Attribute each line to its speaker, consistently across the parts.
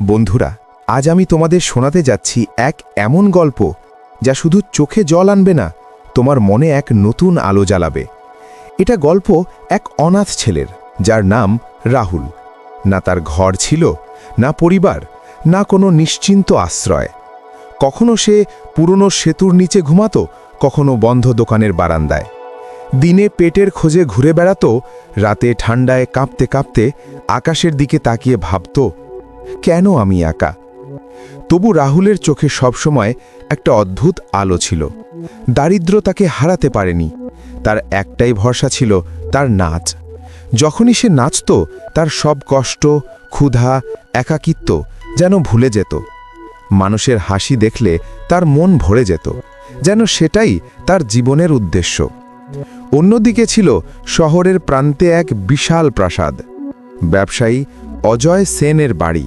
Speaker 1: বন্ধুরা, আজ আমি তোমাদের শোনাতে যাচ্ছি এক এমন গল্প যা শুধু চোখে জল আনবে না, তোমার মনে এক নতুন আলো জ্বালাবে। এটা গল্প এক অনাথ ছেলের, যার নাম রাহুল। না তার ঘর ছিল, না পরিবার, না কোনো নিশ্চিন্ত আশ্রয়। কখনো সে পুরনো সেতুর নিচে ঘুমাতো, কখনো বন্ধ দোকানের বারান্দায়। দিনে পেটের খোঁজে ঘুরে বেড়াতো, রাতে ঠান্ডায় কাঁপতে কাঁপতে আকাশের দিকে তাকিয়ে ভাবত কেন আমি একা? তবু রাহুলের চোখে সবসময় একটা অদ্ভুত আলো ছিল। দারিদ্র তাকে হারাতে পারেনি। তার একটাই ভরসা ছিল তার নাচ। যখনই সে নাচত, তার সব কষ্ট, ক্ষুধা, একাকিত্ব যেন ভুলে যেত। মানুষের হাসি দেখলে তার মন ভরে যেত। যেন সেটাই তার জীবনের উদ্দেশ্য। অন্যদিকে ছিল শহরের প্রান্তে এক বিশাল প্রাসাদ। ব্যবসায়ী অজয় সেনের বাড়ি।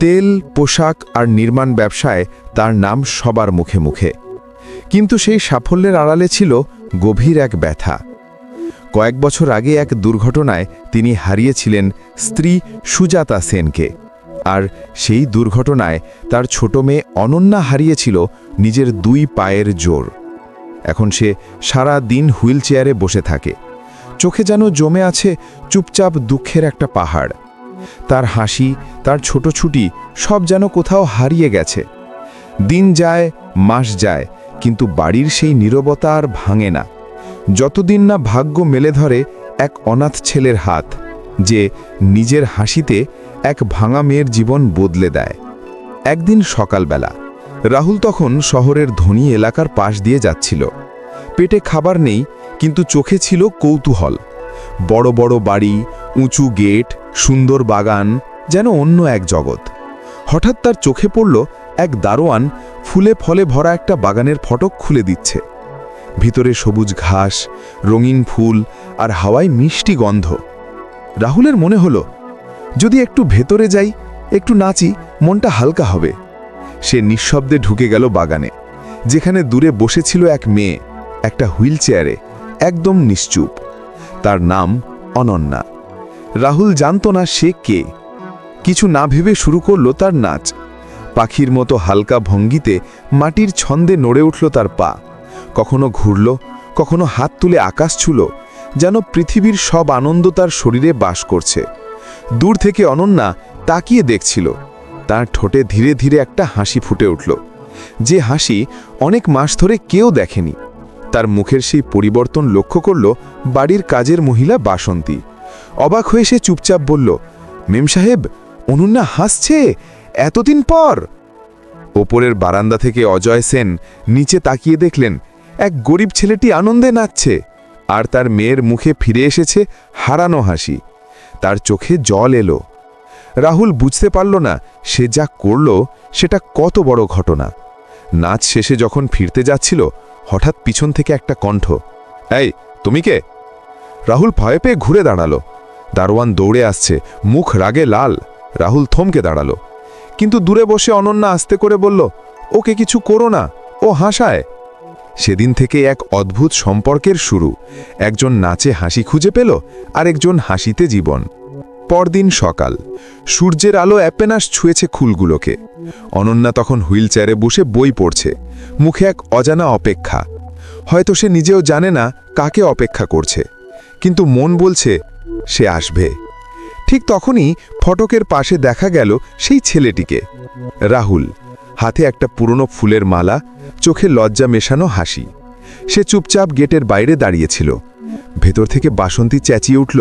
Speaker 1: তেল, পোশাক আর নির্মাণ ব্যবসায় তার নাম সবার মুখে মুখে। কিন্তু সেই সাফল্যের আড়ালে ছিল গভীর এক ব্যথা। কয়েক বছর আগে এক দুর্ঘটনায় তিনি হারিয়েছিলেন স্ত্রী সুজাতা সেনকে আর সেই দুর্ঘটনায় তার ছোট মেয়ে অনন্যা হারিয়েছিল নিজের দুই পায়ের জোর। এখন সে সারা দিন হুইল চেয়ারে বসে থাকে। চোখে যেন জমে আছে চুপচাপ দুঃখের একটা পাহাড়। তার হাসি, তার ছোট ছুটি সব যেন কোথাও হারিয়ে গেছে। দিন যায়, মাস যায়, কিন্তু বাড়ির সেই নীরবতা আর ভাঙে না। যতদিন না ভাগ্য মেলে ধরে এক অনাথ ছেলের হাত, যে নিজের হাসিতে এক ভাঙা মেয়ের জীবন বদলে দেয়। একদিন সকালবেলা, রাহুল তখন শহরের ধনী এলাকার পাশ দিয়ে যাচ্ছিল। পেটে খাবার নেই, কিন্তু চোখে ছিল কৌতূহল। বড় বড় বাড়ি, উঁচু গেট, সুন্দর বাগান, যেন অন্য এক জগৎ। হঠাৎ তার চোখে পড়ল এক দারোয়ান ফুলে ফলে ভরা একটা বাগানের ফটক খুলে দিচ্ছে। ভিতরে সবুজ ঘাস, রঙিন ফুল আর হাওয়ায় মিষ্টি গন্ধ। রাহুলের মনে হলো, যদি একটু ভেতরে যাই, একটু নাচি, মনটা হালকা হবে। সে নিঃশব্দে ঢুকে গেল বাগানে, যেখানে দূরে বসেছিল এক মেয়ে, একটা হুইল চেয়ারে একদম নিশ্চুপ। তার নাম অনন্যা। রাহুল জানত না সে কে। কিছু না ভেবে শুরু করল তার নাচ। পাখির মতো হালকা ভঙ্গিতে মাটির ছন্দে নড়ে উঠল তার পা। কখনো ঘুরল, কখনো হাত তুলে আকাশ ছুল, যেন পৃথিবীর সব আনন্দ তার শরীরে বাস করছে। দূর থেকে অনন্যা তাকিয়ে দেখছিল। তার ঠোঁটে ধীরে ধীরে একটা হাসি ফুটে উঠল। যে হাসি অনেক মাস ধরে কেউ দেখেনি। তার মুখের সেই পরিবর্তন লক্ষ্য করল বাড়ির কাজের মহিলা বাসন্তী। অবাক হয়ে সে চুপচাপ বলল, মেম সাহেব অনন্যা হাসছে, এতদিন পর। ওপরের বারান্দা থেকে অজয় সেন নিচে তাকিয়ে দেখলেন, এক গরিব ছেলেটি আনন্দে নাচছে, আর তার মেয়ের মুখে ফিরে এসেছে হারানো হাসি। তার চোখে জল এলো। রাহুল বুঝতে পারল না সে যা করল, সেটা কত বড় ঘটনা। নাচ শেষে যখন ফিরতে যাচ্ছিল হঠাৎ পিছন থেকে একটা কণ্ঠ, এই, তুমি কে? রাহুল ভয় পেয়ে ঘুরে দাঁড়াল। দারোয়ান দৌড়ে আসছে, মুখ রাগে লাল। রাহুল থমকে দাঁড়াল। কিন্তু দূরে বসে অনন্যা আস্তে করে বলল, ওকে কিছু করো না, ও হাসায়। সেদিন থেকে এক অদ্ভুত সম্পর্কের শুরু। একজন নাচে হাসি খুঁজে পেল আর একজন হাসিতে জীবন। পরদিন সকাল, সূর্যের আলো অ্যাপেনাস ছুঁয়েছে খুলগুলোকে। অনন্যা তখন হুইল চেয়ারে বসে বই পড়ছে। মুখে এক অজানা অপেক্ষা। হয়তো সে নিজেও জানে না কাকে অপেক্ষা করছে, কিন্তু মন বলছে, সে আসবে। ঠিক তখনই ফটকের পাশে দেখা গেল সেই ছেলেটিকে। রাহুল, হাতে একটা পুরনো ফুলের মালা, চোখে লজ্জা মেশানো হাসি। সে চুপচাপ গেটের বাইরে দাঁড়িয়েছিল। ভেতর থেকে বাসন্তী চেঁচিয়ে উঠল,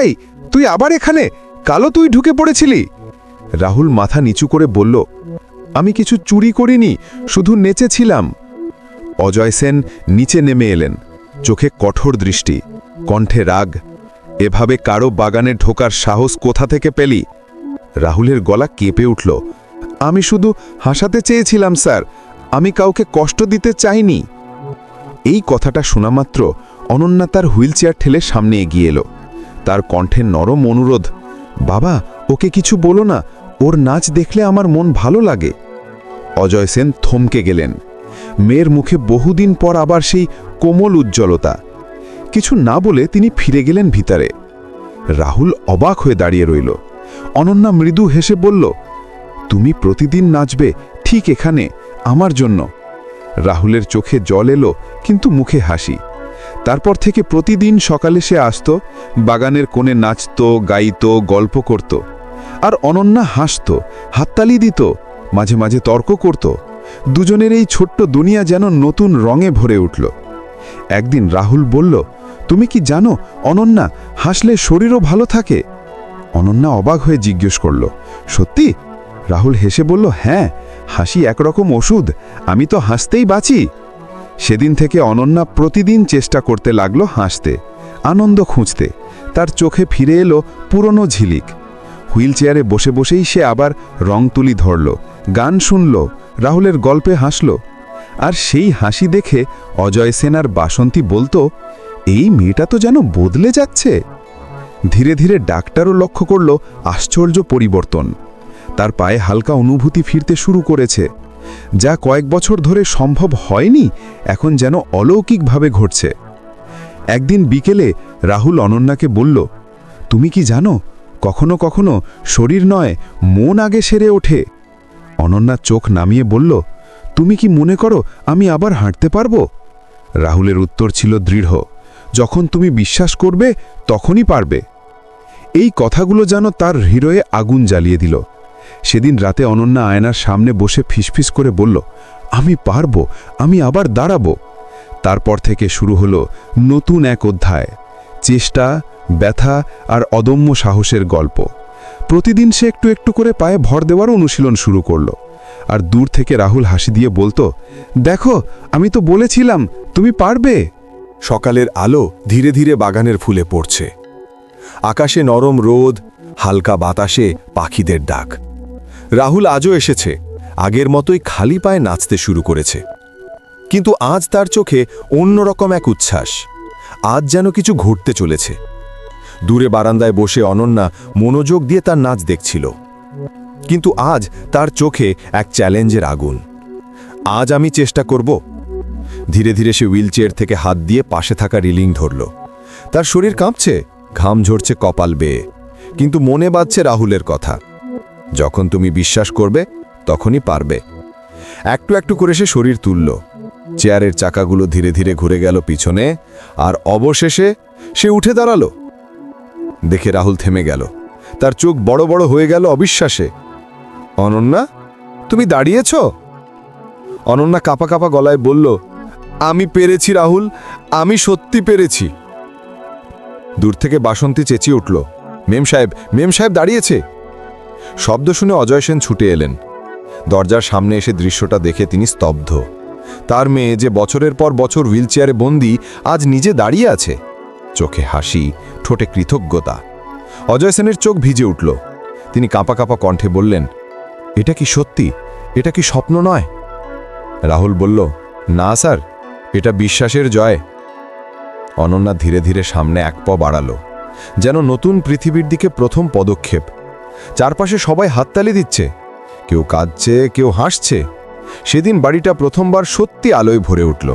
Speaker 1: এই, তুই আবার এখানে? কালো তুই ঢুকে পড়েছিলি? রাহুল মাথা নিচু করে বলল আমি কিছু চুরি করিনি, শুধু নেচেছিলাম। অজয় সেন নিচে নেমে এলেন, চোখে কঠোর দৃষ্টি, কণ্ঠে রাগ, এভাবে কারও বাগানে ঢোকার সাহস কোথা থেকে পেলি? রাহুলের গলা কেঁপে উঠল, আমি শুধু হাসাতে চেয়েছিলাম, স্যার, আমি কাউকে কষ্ট দিতে চাইনি। এই কথাটা শোনা মাত্র অনন্যা তার হুইল চেয়ার ঠেলে সামনে এগিয়ে এলো। তার কণ্ঠে নরম অনুরোধ, বাবা, ওকে কিছু বলো না, ওর নাচ দেখলে আমার মন ভালো লাগে। অজয় সেন থমকে গেলেন। মেয়ের মুখে বহুদিন পর আবার সেই কোমল উজ্জ্বলতা। কিছু না বলে তিনি ফিরে গেলেন ভিতরে। রাহুল অবাক হয়ে দাঁড়িয়ে রইল। অনন্যা মৃদু হেসে বলল,
Speaker 2: তুমি প্রতিদিন নাচবে ঠিক এখানে, আমার জন্য। রাহুলের চোখে জল এলো, কিন্তু মুখে হাসি। তারপর থেকে প্রতিদিন সকালে সে আসত, বাগানের কোণে নাচত, গাইত, গল্প করত। আর অনন্যা হাসত, হাততালি দিত মাঝে মাঝে তর্ক করত। দুজনের এই ছোট্ট দুনিয়া যেন নতুন রঙে ভরে উঠল। একদিন রাহুল বলল, তুমি কি জানো, অনন্যা হাসলে শরীরও ভালো থাকে? অনন্যা অবাক হয়ে জিজ্ঞেস করল, সত্যি? রাহুল হেসে বলল হ্যাঁ হাসি একরকম ওষুধ, আমি তো হাসতেই বাঁচি। সেদিন থেকে অনন্যা প্রতিদিন চেষ্টা করতে লাগল হাসতে, আনন্দ খুঁজতে। তার চোখে ফিরে এলো পুরনো ঝিলিক। হুইল চেয়ারে বসে বসেই সে আবার রং তুলি ধরল। গান শুনল, রাহুলের গল্পে হাসল। আর সেই হাসি দেখে অজয় সেনার বাসন্তী বলতো, এই মেয়েটা তো যেন বদলে যাচ্ছে। ধীরে ধীরে ডাক্তারও লক্ষ্য করল আশ্চর্য পরিবর্তন। তার পায়ে হালকা অনুভূতি ফিরতে শুরু করেছে। যা কয়েক বছর ধরে সম্ভব হয়নি, এখন যেন অলৌকিকভাবে ঘটছে। একদিন বিকেলে রাহুল অনন্যাকে বলল, তুমি কি জানো, কখনো কখনো শরীর নয়, মন আগে সেরে ওঠে। অনন্যা চোখ নামিয়ে বলল, তুমি কি মনে করো আমি আবার হাঁটতে পারব? রাহুলের উত্তর ছিল দৃঢ়, যখন তুমি বিশ্বাস করবে, তখনই পারবে। এই কথাগুলো যেন তার হৃদয়ে আগুন জ্বালিয়ে দিল। সেদিন রাতে অনন্যা আয়নার সামনে বসে ফিসফিস করে বলল, আমি পারব, আমি আবার দাঁড়াবো। তারপর থেকে শুরু হলো নতুন এক অধ্যায়, চেষ্টা, ব্যথা আর অদম্য সাহসের গল্প। প্রতিদিন সে একটু একটু করে পায়ে ভর দেওয়ার অনুশীলন শুরু করল। আর দূর থেকে রাহুল হাসি দিয়ে বলতো, দেখো, আমি তো বলেছিলাম, তুমি পারবে।
Speaker 3: সকালের আলো ধীরে ধীরে বাগানের ফুলে পড়ছে। আকাশে নরম রোদ, হালকা বাতাসে পাখিদের ডাক। রাহুল আজও এসেছে, আগের মতোই খালি পায়ে নাচতে শুরু করেছে। কিন্তু আজ তার চোখে অন্যরকম এক উচ্ছ্বাস, আজ যেন কিছু ঘটতে চলেছে। দূরে বারান্দায় বসে অনন্যা মনোযোগ দিয়ে তার নাচ দেখছিল। কিন্তু আজ তার চোখে এক চ্যালেঞ্জের আগুন। আজ আমি চেষ্টা করব। ধীরে ধীরে সে হুইলচেয়ার থেকে হাত দিয়ে পাশে থাকা রিলিং ধরল। তার শরীর কাঁপছে, ঘাম ঝরছে কপাল বেয়ে। কিন্তু মনে বাজছে রাহুলের কথা। যখন তুমি বিশ্বাস করবে, তখনই পারবে। একটু একটু করে সে শরীর তুলল। চেয়ারের চাকাগুলো ধীরে ধীরে ঘুরে গেল পিছনে, আর অবশেষে সে উঠে দাঁড়াল। দেখে রাহুল থেমে গেল। তার চোখ বড় বড় হয়ে গেল অবিশ্বাসে। অনন্যা, তুমি দাঁড়িয়েছ? অনন্যা কাপা কাপা গলায় বলল, আমি পেরেছি রাহুল, আমি সত্যি পেরেছি। দূর থেকে বাসন্তী চেঁচিয়ে উঠল, মেম সাহেব মেম সাহেব দাঁড়িয়েছে? শব্দ শুনে অজয় সেন ছুটে এলেন। দরজার সামনে এসে দৃশ্যটা দেখে তিনি স্তব্ধ। তার মেয়ে যে বছরের পর বছর হুইলচেয়ারে বন্দি, আজ নিজে দাঁড়িয়ে আছে। চোখে হাসি, ঠোঁটে কৃতজ্ঞতা। অজয় সেনের চোখ ভিজে উঠল। তিনি কাঁপা কাঁপা কণ্ঠে বললেন, এটা কি সত্যি? এটা কি স্বপ্ন নয়? রাহুল বলল, না, স্যার, এটা বিশ্বাসের জয়। অনন্যা ধীরে ধীরে সামনে এক প বাড়ালো, যেন নতুন পৃথিবীর দিকে প্রথম পদক্ষেপ। চারপাশে সবাই হাততালি দিচ্ছে, কেউ কাঁদছে, কেউ হাসছে। সেদিন বাড়িটা প্রথমবার সত্যি আলোয় ভরে উঠল,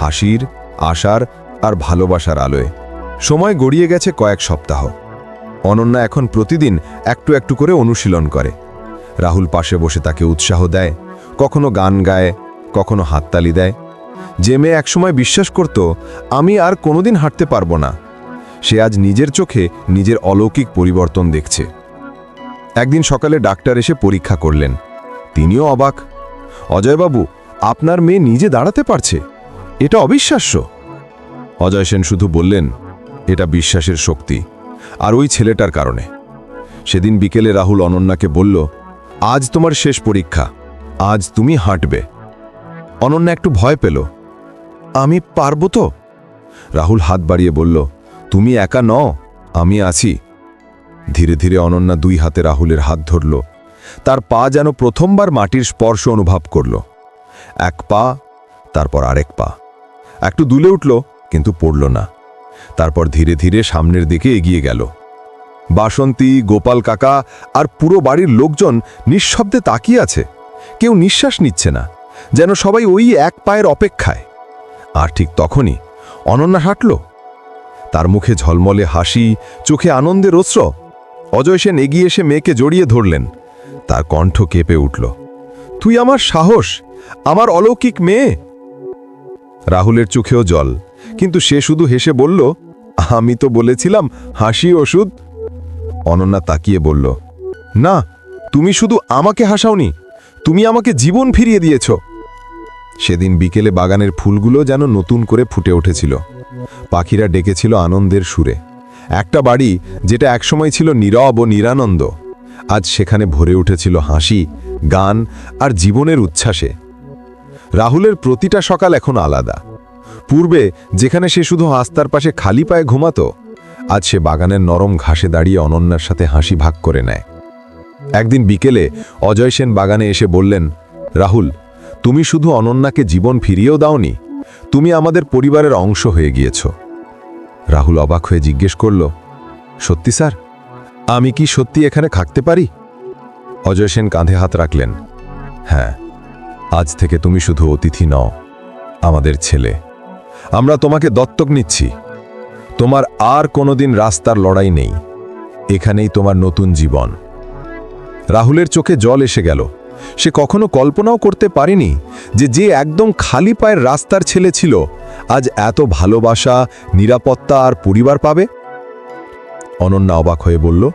Speaker 3: হাসির, আশার আর ভালোবাসার আলোয়। সময় গড়িয়ে গেছে কয়েক সপ্তাহ। অনন্যা এখন প্রতিদিন একটু একটু করে অনুশীলন করে। রাহুল পাশে বসে তাকে উৎসাহ দেয়, কখনো গান গায়, কখনো হাততালি দেয়। যে মেয়ে একসময় বিশ্বাস করত, আমি আর কোনোদিন হাঁটতে পারব না। সে আজ নিজের চোখে নিজের অলৌকিক পরিবর্তন দেখছে। একদিন সকালে ডাক্তার এসে পরীক্ষা করলেন। তিনিও অবাক, অজয়বাবু, আপনার মেয়ে নিজে দাঁড়াতে পারছে? এটা অবিশ্বাস্য। অজয় সেন শুধু বললেন এটা বিশ্বাসের শক্তি, আর ওই ছেলেটার কারণে। সেদিন বিকেলে রাহুল অনন্যাকে বলল, আজ তোমার শেষ পরীক্ষা, আজ তুমি হাঁটবে। অনন্যা একটু ভয় পেল, আমি পারব তো? রাহুল হাত বাড়িয়ে বলল, তুমি একা নও, আমি আছি। ধীরে ধীরে অনন্যা দুই হাতে রাহুলের হাত ধরল, তার পা যেন প্রথমবার মাটির স্পর্শ অনুভব করল। এক পা, তারপর আরেক পা। একটু দুলে উঠল, কিন্তু পড়ল না। তারপর ধীরে ধীরে সামনের দিকে এগিয়ে গেল। বাসন্তী, গোপাল কাকা আর পুরো বাড়ির লোকজন নিঃশব্দে তাকিয়ে আছে। কেউ নিঃশ্বাস নিচ্ছে না, যেন সবাই ওই এক পায়ের অপেক্ষায়। আর ঠিক তখনই অনন্যা হাঁটল। তার মুখে ঝলমলে হাসি, চোখে আনন্দের অস্ত্র। অজয় সেন এগিয়ে এসে মেয়েকে জড়িয়ে ধরলেন। তার কণ্ঠ কেঁপে উঠল। তুই আমার সাহস, আমার অলৌকিক মেয়ে? রাহুলের চোখেও জল। কিন্তু সে শুধু হেসে বলল, আমি তো বলেছিলাম, হাসি ওষুধ। অনন্যা তাকিয়ে বলল, না, তুমি শুধু আমাকে হাসাওনি, তুমি আমাকে জীবন ফিরিয়ে দিয়েছ। সেদিন বিকেলে বাগানের ফুলগুলো যেন নতুন করে ফুটে উঠেছিল। পাখিরা ডেকেছিল আনন্দের সুরে। একটা বাড়ি যেটা একসময় ছিল নীরব ও নিরানন্দ, আজ সেখানে ভরে উঠেছিল হাসি, গান আর জীবনের উচ্ছ্বাসে। রাহুলের প্রতিটা সকাল এখন আলাদা। পূর্বে যেখানে সে শুধু আস্তার পাশে খালি পায়ে ঘুমাত, আজ সে বাগানের নরম ঘাসে দাঁড়িয়ে অনন্যার সাথে হাসি ভাগ করে নেয়। একদিন বিকেলে অজয় সেন বাগানে এসে বললেন, রাহুল, তুমি শুধু অনন্যাকে জীবন ফিরিয়েও দাওনি, তুমি আমাদের পরিবারের অংশ হয়ে গিয়েছ। রাহুল অবাক হয়ে জিজ্ঞেস করল, সত্যি স্যার, আমি কি সত্যি এখানে থাকতে পারি? অজয় সেন কাঁধে হাত রাখলেন হ্যাঁ আজ থেকে তুমি শুধু অতিথি নও, আমাদের ছেলে। আমরা তোমাকে দত্তক নিচ্ছি। তোমার আর কোনোদিন রাস্তার লড়াই নেই। এখানেই তোমার নতুন জীবন। রাহুলের চোখে জল এসে গেল। সে কখনো কল্পনাও করতে পারেনি যে যে একদম খালি পায়ের রাস্তার ছেলে ছিল, আজ এত ভালোবাসা, নিরাপত্তা আর পরিবার পাবে? অনন্যা অবাক হয়ে বলল,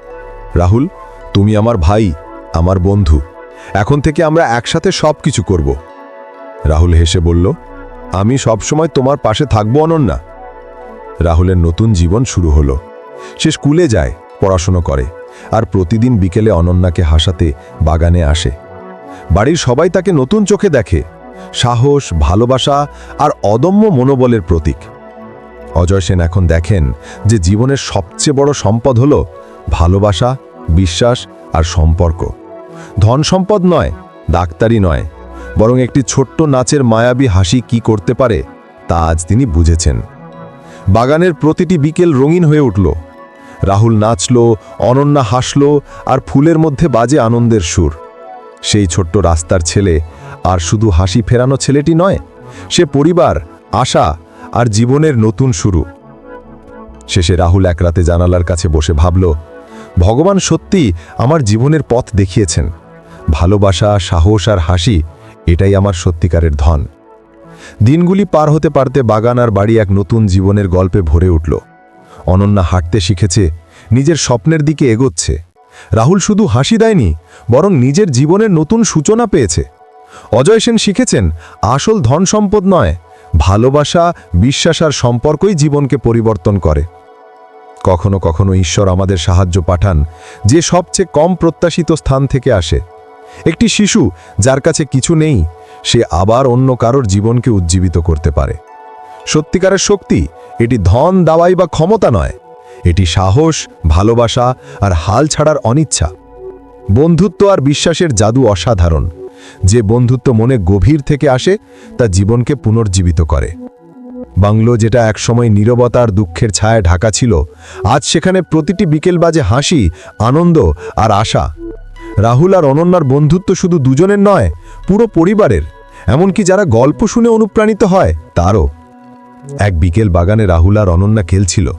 Speaker 3: রাহুল, তুমি আমার ভাই, আমার বন্ধু। এখন থেকে আমরা একসাথে সব কিছু করব। রাহুল হেসে বলল আমি সবসময় তোমার পাশে থাকব অনন্যা। রাহুলের নতুন জীবন শুরু হলো। সে স্কুলে যায়, পড়াশুনো করে, আর প্রতিদিন বিকেলে অনন্যাকে হাসাতে বাগানে আসে। বাড়ির সবাই তাকে নতুন চোখে দেখে। সাহস, ভালোবাসা আর অদম্য মনোবলের প্রতীক। অজয় সেন এখন দেখেন যে জীবনের সবচেয়ে বড় সম্পদ হল ভালোবাসা, বিশ্বাস আর সম্পর্ক। ধন সম্পদ নয়, ডাক্তারি নয় বরং একটি ছোট্ট নাচের মায়াবী হাসি কি করতে পারে, তা আজ তিনি বুঝেছেন। বাগানের প্রতিটি বিকেল রঙিন হয়ে উঠল। রাহুল নাচল, অনন্যা হাসল আর ফুলের মধ্যে বাজে আনন্দের সুর। সেই ছোট্ট রাস্তার ছেলে আর শুধু হাসি ফেরানো ছেলেটি নয়, সে পরিবার, আশা আর জীবনের নতুন শুরু। শেষে রাহুল এক রাতে জানালার কাছে বসে ভাবল, ভগবান সত্যি আমার জীবনের পথ দেখিয়েছেন। ভালোবাসা, সাহস আর হাসি এটাই আমার সত্যিকারের ধন। দিনগুলি পার হতে পারতে বাগান আর বাড়ি এক নতুন জীবনের গল্পে ভরে উঠল। অনন্যা হাঁটতে শিখেছে, নিজের স্বপ্নের দিকে এগোচ্ছে। রাহুল শুধু হাসি দেয়নি, বরং নিজের জীবনের নতুন সূচনা পেয়েছে। অজয় সেন শিখেছেন, আসল ধন সম্পদ নয়, ভালোবাসা, বিশ্বাস আর সম্পর্কই জীবনকে পরিবর্তন করে। কখনো কখনো ঈশ্বর আমাদের সাহায্য পাঠান, যে সবচেয়ে কম প্রত্যাশিত স্থান থেকে আসে। একটি শিশু যার কাছে কিছু নেই, সে আবার অন্য কারোর জীবনকে উজ্জীবিত করতে পারে। সত্যিকারের শক্তি এটি ধন দাওয়াই বা ক্ষমতা নয়, এটি সাহস, ভালোবাসা আর হাল ছাড়ার অনিচ্ছা। বন্ধুত্ব আর বিশ্বাসের জাদু অসাধারণ, যে বন্ধুত্ব মনে গভীর থেকে আসে, তা জীবনকে পুনর্জীবিত করে। বাংলো যেটা একসময় নীরবতা আর দুঃখের ছায়া ঢাকা ছিল, আজ সেখানে প্রতিটি বিকেল বাজে হাসি, আনন্দ আর আশা। রাহুল আর অনন্যার বন্ধুত্ব শুধু দুজনের নয়, পুরো পরিবারের। এমনকি যারা গল্প শুনে অনুপ্রাণিত হয়, তারও। এক বিকেল বাগানে রাহুল আর অনন্যা খেলছিল।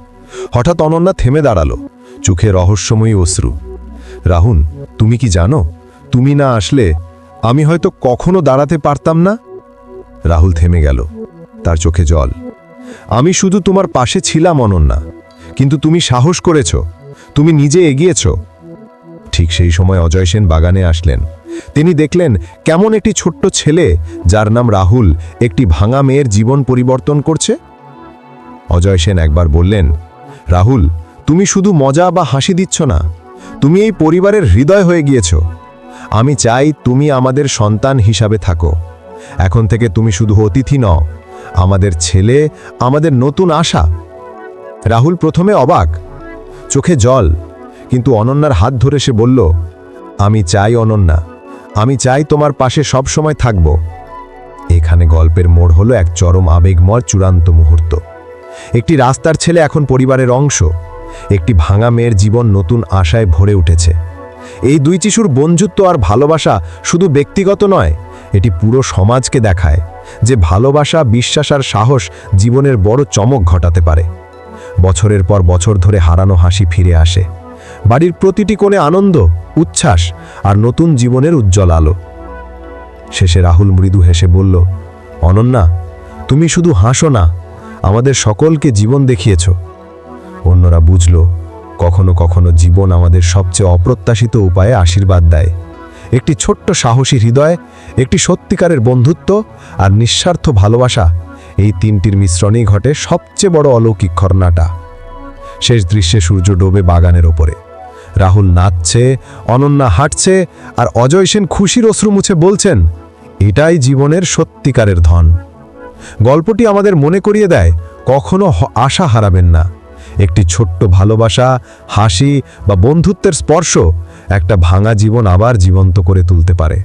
Speaker 3: হঠাৎ অনন্যা থেমে দাঁড়াল। চোখে রহস্যময়ী অশ্রু। রাহুল, তুমি কি জানো? তুমি না আসলে আমি হয়তো কখনো দাঁড়াতে পারতাম না? রাহুল থেমে গেল। তার চোখে জল। আমি শুধু তোমার পাশে ছিলাম, অনন্যা। কিন্তু তুমি সাহস করেছ। তুমি নিজে এগিয়েছ। ঠিক সেই সময় অজয় সেন বাগানে আসলেন। তিনি দেখলেন, কেমন একটি ছোট্ট ছেলে, যার নাম রাহুল, একটি ভাঙা মেয়ের জীবন পরিবর্তন করছে। অজয় সেন একবার বললেন, রাহুল, তুমি শুধু মজা বা হাসি দিচ্ছ না, তুমি এই পরিবারের হৃদয় হয়ে গিয়েছ। আমি চাই তুমি আমাদের সন্তান হিসাবে থাকো। এখন থেকে তুমি শুধু অতিথি নও, আমাদের ছেলে, আমাদের নতুন আশা। রাহুল প্রথমে অবাক, চোখে জল কিন্তু অনন্যার হাত ধরে সে বলল, আমি চাই অনন্যা। আমি চাই তোমার পাশে সব সময় থাকব। এখানে গল্পের মোড় হলো এক চরম আবেগময় চূড়ান্ত মুহূর্ত। একটি রাস্তার ছেলে এখন পরিবারের অংশ। একটি ভাঙা মেয়ের জীবন নতুন আশায় ভরে উঠেছে। এই দুই শিশুর বন্ধুত্ব আর ভালোবাসা শুধু ব্যক্তিগত নয়, এটি পুরো সমাজকে দেখায় যে ভালোবাসা, বিশ্বাস আর সাহস জীবনের বড় চমক ঘটাতে পারে। বছরের পর বছর ধরে হারানো হাসি ফিরে আসে।
Speaker 4: বাড়ির প্রতিটি কোণে আনন্দ, উচ্ছ্বাস আর নতুন জীবনের উজ্জ্বল আলো। শেষে রাহুল মৃদু হেসে বলল, অনন্যা, তুমি শুধু হাসো না, আমাদের সকলকে জীবন দেখিয়েছ। অন্যরা বুঝল, কখনো কখনো জীবন আমাদের সবচেয়ে অপ্রত্যাশিত উপায়ে আশীর্বাদ দেয়। একটি ছোট্ট সাহসী হৃদয়, একটি সত্যিকারের বন্ধুত্ব আর নিঃস্বার্থ ভালোবাসা, এই তিনটির মিশ্রণেই ঘটে সবচেয়ে বড় অলৌকিক ঘটনাটা। শেষ দৃশ্যে সূর্য ডোবে বাগানের ওপরে। রাহুল নাচছে, অনন্যা হাঁটছে, আর অজয় সেন খুশির অশ্রু মুছে বলছেন, এটাই জীবনের সত্যিকারের ধন। গল্পটি আমাদের মনে করিয়ে দেয়, কখনো আশা হারাবেন না। একটি ছোট্ট ভালোবাসা, হাসি বা বন্ধুত্বের স্পর্শ একটা ভাঙা জীবন আবার জীবন্ত করে তুলতে পারে।